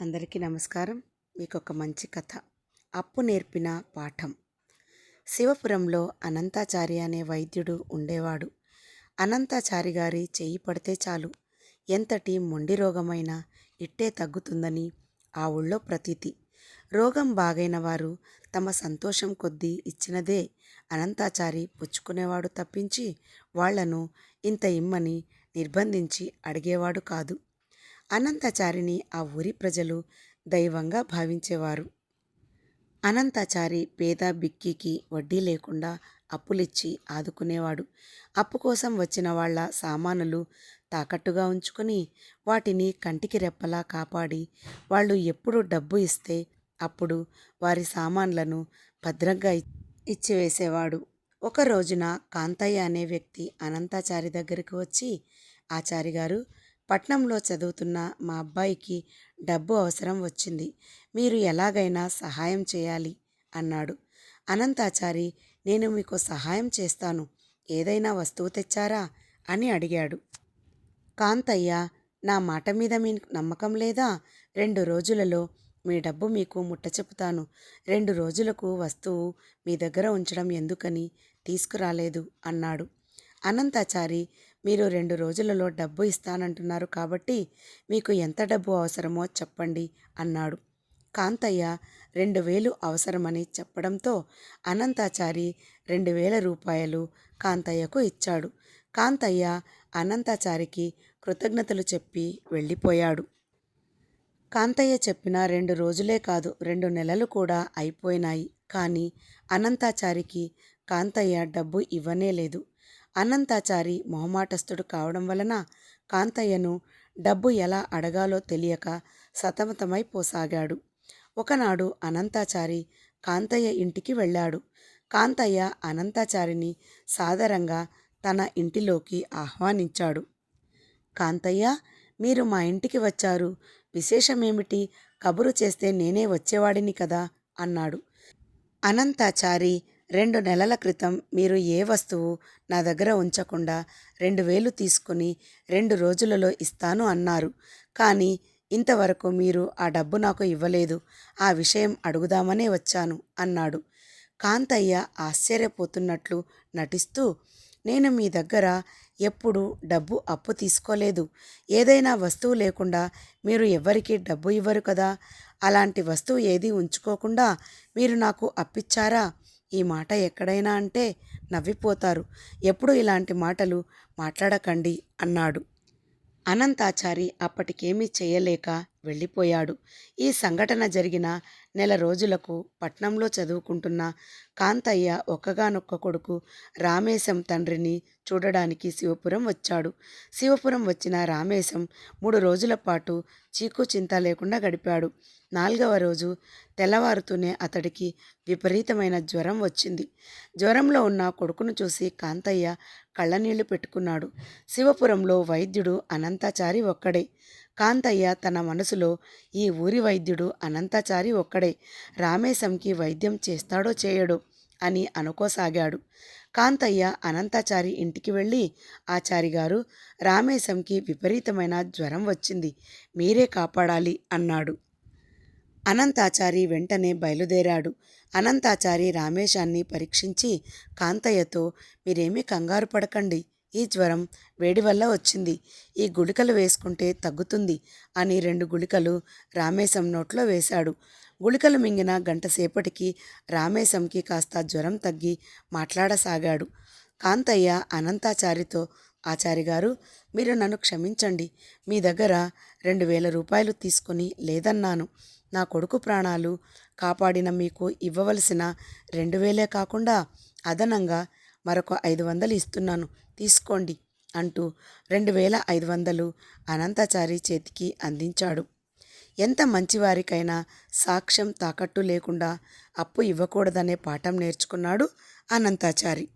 అందరికీ నమస్కారం. మీకు ఒక మంచి కథ. అప్పు నేర్పిన పాఠం. శివపురంలో అనంతాచారి అనే వైద్యుడు ఉండేవాడు. అనంతాచారి గారి చెయ్యి పడితే చాలు. ఎంతటి మొండి రోగమైనా ఇట్టే తగ్గుతుందని ఆ ఊళ్ళో ప్రతీతి. రోగం బాగైన వారు తమ సంతోషం కొద్దీ ఇచ్చినదే అనంతాచారి పుచ్చుకునేవాడు తప్పించి వాళ్ళను ఇంత ఇమ్మని నిర్బంధించి అడిగేవాడు కాదు. అనంతాచారిని ఆ ఊరి ప్రజలు దైవంగా భావించేవారు. అనంతాచారి పేద బిక్కికి వడ్డీ లేకుండా అప్పులిచ్చి ఆదుకునేవాడు. అప్పు కోసం వచ్చిన వాళ్ళ సామానులు తాకట్టుగా ఉంచుకొని వాటిని కంటికి రెప్పలా కాపాడి వాళ్ళు ఎప్పుడు డబ్బు ఇస్తే అప్పుడు వారి సామాన్లను భద్రంగా ఇచ్చివేసేవాడు ఒక రోజున కాంతయ్య అనే వ్యక్తి అనంతాచారి దగ్గరికి వచ్చి ఆచారి గారు పట్నంలో చదువుతున్న మా అబ్బాయికి డబ్బు అవసరం వచ్చింది. మీరు ఎలాగైనా సహాయం చేయాలి అన్నాడు. అనంతాచారి నేను మీకు సహాయం చేస్తాను. ఏదైనా వస్తువు తెచ్చారా? అని అడిగాడు. కాంతయ్య నా మాట మీద మీ నమ్మకం లేదా? రెండు రోజులలో మీ డబ్బు మీకు ముట్ట చెప్పుతాను రెండు రోజులకు వస్తువు మీ దగ్గర ఉంచడం ఎందుకని తీసుకురాలేదు అన్నాడు. అనంతాచారి మీరు రెండు రోజులలో డబ్బు ఇస్తానంటున్నారు కాబట్టి మీకు ఎంత డబ్బు అవసరమో చెప్పండి అన్నాడు. కాంతయ్య రెండు వేలు అవసరమని చెప్పడంతో అనంతాచారి రెండు వేల రూపాయలు కాంతయ్యకు ఇచ్చాడు. కాంతయ్య అనంతాచారికి కృతజ్ఞతలు చెప్పి వెళ్ళిపోయాడు. కాంతయ్య చెప్పిన రెండు రోజులే కాదు రెండు నెలలు కూడా అయిపోయినాయి. కానీ అనంతాచారికి కాంతయ్య డబ్బు ఇవ్వనే లేదు. అనంతాచారి మొహమాటస్థుడు కావడం వలన కాంతయ్యను డబ్బు ఎలా అడగాలో తెలియక సతమతమైపోసాగాడు ఒకనాడు అనంతాచారి కాంతయ్య ఇంటికి వెళ్ళాడు. కాంతయ్య అనంతాచారిని సాదరంగా తన ఇంటిలోకి ఆహ్వానించాడు. కాంతయ్య మీరు మా ఇంటికి వచ్చారు. విశేషమేమిటి? కబురు చేస్తే నేనే వచ్చేవాడిని కదా అన్నాడు. అనంతాచారి రెండు నెలల క్రితం మీరు ఏ వస్తువు నా దగ్గర ఉంచకుండా రెండు వేలు తీసుకుని రెండు రోజులలో ఇస్తాను అన్నారు. కానీ ఇంతవరకు మీరు ఆ డబ్బు నాకు ఇవ్వలేదు. ఆ విషయం అడుగుదామనే వచ్చాను అన్నాడు. కాంతయ్య ఆశ్చర్యపోతున్నట్లు నటిస్తూ నేను మీ దగ్గర ఎప్పుడు డబ్బు అప్పు తీసుకోలేదు. ఏదైనా వస్తువు లేకుండా మీరు ఎవరికి డబ్బు ఇవ్వరు కదా? అలాంటి వస్తువు ఏది ఉంచుకోకుండా మీరు నాకు అప్పిచ్చారా? ఈ మాట ఎక్కడైనా అంటే నవ్విపోతారు. ఎప్పుడు ఇలాంటి మాటలు మాట్లాడకండి అన్నాడు. అనంతాచారి అప్పటికేమీ చేయలేక వెళ్ళిపోయాడు. ఈ సంఘటన జరిగిన నెల రోజులకు పట్నంలో చదువుకుంటున్న కాంతయ్య ఒక్కగానొక్క కొడుకు రామేశం తండ్రిని చూడడానికి శివపురం వచ్చాడు. శివపురం వచ్చిన రామేశం మూడు రోజుల పాటు చీకు చింత లేకుండా గడిపాడు. నాలుగవ రోజు తెల్లవారుతూనే అతడికి విపరీతమైన జ్వరం వచ్చింది. జ్వరంలో ఉన్న కొడుకును చూసి కాంతయ్య కళ్ళనీళ్ళు పెట్టుకున్నాడు. శివపురంలో వైద్యుడు అనంతాచారి ఒక్కడే. కాంతయ్య తన మనసులో ఈ ఊరి వైద్యుడు అనంతాచారి ఒక్కడే. రామేశంకి వైద్యం చేస్తాడో చేయడో అని అనుకోసాగాడు. కాంతయ్య అనంతాచారి ఇంటికి వెళ్ళి ఆచారి గారు రామేశంకి విపరీతమైన జ్వరం వచ్చింది. మీరే కాపాడాలి అన్నాడు. అనంతాచారి వెంటనే బయలుదేరాడు. అనంతాచారి రామేశాన్ని పరీక్షించి కాంతయ్యతో మీరేమీ కంగారు పడకండి. ఈ జ్వరం వేడి వల్ల వచ్చింది. ఈ గుళికలు వేసుకుంటే తగ్గుతుంది అని రెండు గుళికలు రామేశం నోట్లో వేశాడు. గుళికలు మింగిన గంటసేపటికి రామేశంకి కాస్త జ్వరం తగ్గి మాట్లాడసాగాడు. కాంతయ్య అనంతాచారితో ఆచారి గారు మీరు నన్ను క్షమించండి. మీ దగ్గర రెండు వేల రూపాయలు తీసుకుని లేదన్నాను. నా కొడుకు ప్రాణాలు కాపాడిన మీకు ఇవ్వవలసిన రెండు వేలే కాకుండా అదనంగా మరొక ఐదు వందలు ఇస్తున్నాను. తీసుకోండి అంటూ రెండు వేల ఐదు వందలు అనంతాచారి చేతికి అందించాడు. ఎంత మంచివారికైనా సాక్ష్యం తాకట్టు లేకుండా అప్పు ఇవ్వకూడదనే పాఠం నేర్చుకున్నాడు అనంతాచారి.